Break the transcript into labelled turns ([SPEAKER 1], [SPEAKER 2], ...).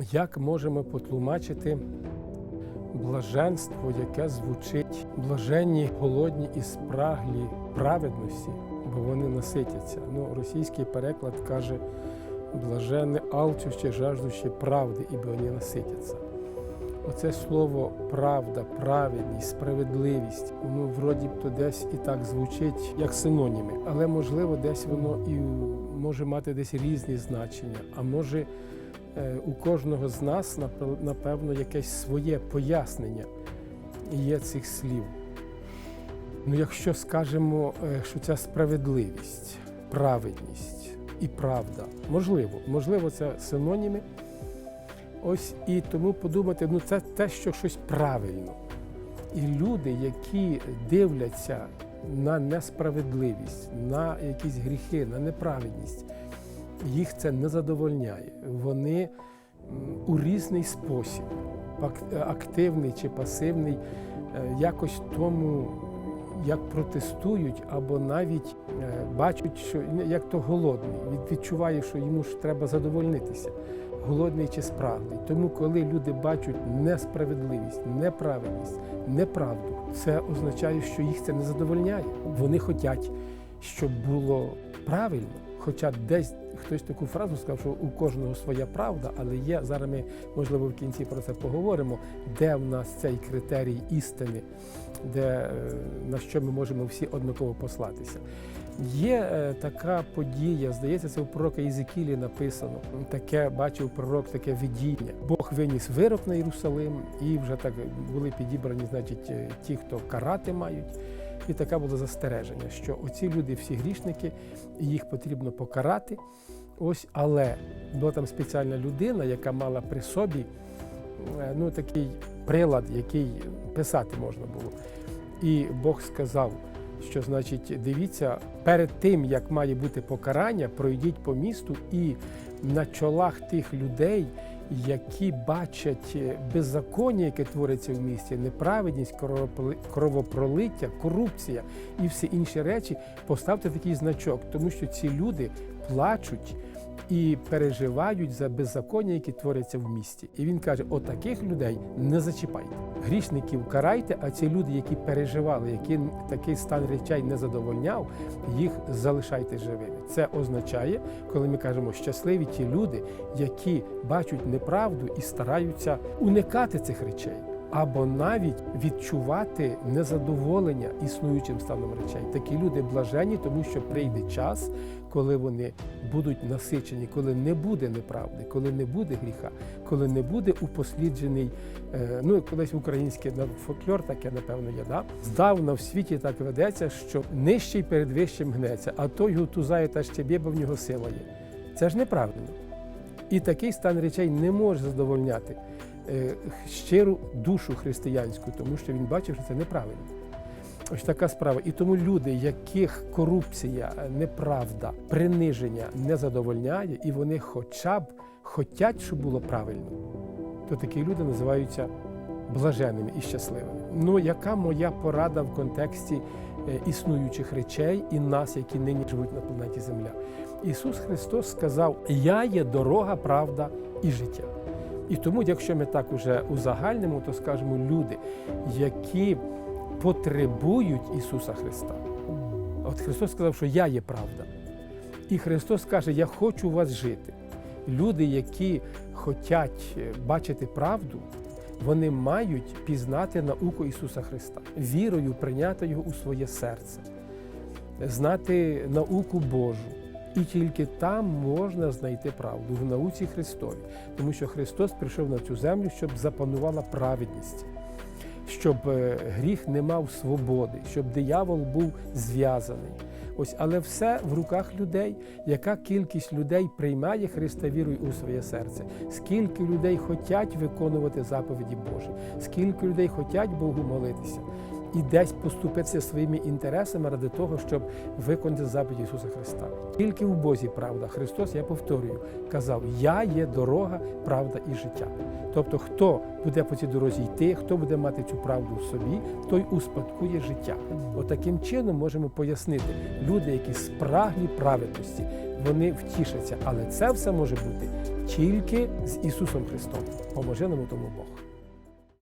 [SPEAKER 1] Як можемо потлумачити блаженство, яке звучить блаженні, голодні і спраглі праведності, бо вони наситяться. Ну, російський переклад каже блаженне алчуще, жаждуще правди, ібо вони наситяться. Оце слово правда, праведність, справедливість, воно вроді б то десь і так звучить, як синоніми, але можливо десь воно і може мати десь різні значення, а може у кожного з нас напевно якесь своє пояснення є цих слів. Ну, якщо скажемо, е, що ця справедливість, праведність і правда, можливо, можливо, це синоніми. Ось і тому подумати, ну це те, що щось правильно. І люди, які дивляться на несправедливість, на якісь гріхи, на неправедність, їх це не задовольняє. Вони у різний спосіб, активний чи пасивний, е, якось тому, як протестують, або навіть е, бачать, що як то голодний, від- відчуває, що йому ж треба задовольнитися голодний чи спраглий. Тому, коли люди бачать несправедливість, неправильність, неправду, це означає, що їх це не задовольняє. Вони хочуть, щоб було правильно. Хоча десь хтось таку фразу сказав, що у кожного своя правда, але є зараз ми можливо в кінці про це поговоримо, де в нас цей критерій істини, де е, на що ми можемо всі однаково послатися. Є е, така подія, здається, це у пророка Єзекілі написано. Таке бачив пророк, таке видіння. Бог виніс вирок на Єрусалим, і вже так були підібрані, значить, е, ті, хто карати мають. І таке було застереження, що оці люди всі грішники, їх потрібно покарати. Ось, але була там спеціальна людина, яка мала при собі е, ну, такий прилад, який писати можна було. І Бог сказав, що значить, дивіться, перед тим як має бути покарання, пройдіть по місту і на чолах тих людей, які бачать е, беззаконня, яке твориться в місті, неправедність, кровопролиття, корупція і всі інші речі, поставте такий значок, тому що ці люди плачуть. І переживають за беззаконня, які творяться в місті. І він каже: отаких людей не зачіпайте. Грішників карайте, а ці люди, які переживали, які такий стан речей не задовольняв, їх залишайте живими. Це означає, коли ми кажемо щасливі ті люди, які бачать неправду і стараються уникати цих речей. Або навіть відчувати незадоволення існуючим станом речей. Такі люди блажені, тому що прийде час, коли вони будуть насичені, коли не буде неправди, коли не буде гріха, коли не буде упосліджений, е, ну колись українське на- фольклор таке, напевно, є, да? здавна в світі так ведеться, що нижчий перед вищим гнеться, а той гутузає та ще бо в нього сила є. Це ж неправильно. І такий стан речей не може задовольняти е, щиру душу християнську, тому що він бачив, що це неправильно. Ось така справа. І тому люди, яких корупція, неправда, приниження не задовольняє, і вони хоча б хотять, щоб було правильно, то такі люди називаються блаженними і щасливими. Ну, яка моя порада в контексті е, існуючих речей і нас, які нині живуть на планеті Земля? Ісус Христос сказав: Я є дорога, правда і життя. І тому, якщо ми так уже узагальнимо, то скажемо люди, які потребують Ісуса Христа. От Христос сказав, що я є правда. І Христос каже, я хочу у вас жити. Люди, які хочуть бачити правду, вони мають пізнати науку Ісуса Христа, вірою прийняти Його у своє серце, знати науку Божу. І тільки там можна знайти правду в науці Христові, тому що Христос прийшов на цю землю, щоб запанувала праведність, щоб е, гріх не мав свободи, щоб диявол був зв'язаний. Ось, але все в руках людей. Яка кількість людей приймає Христа вірою у своє серце? Скільки людей хочуть виконувати заповіді Божі? Скільки людей хочуть Богу молитися? І десь поступитися своїми інтересами ради того, щоб виконати заповіді Ісуса Христа. Тільки в Бозі правда. Христос, я повторюю, казав: Я є дорога, правда і життя. Тобто, хто буде по цій дорозі йти, хто буде мати цю правду в собі, той успадкує життя. Отаким чином можемо пояснити, люди, які спраглі праведності, вони втішаться, але це все може бути тільки з Ісусом Христом. Поможе нам у тому Бог.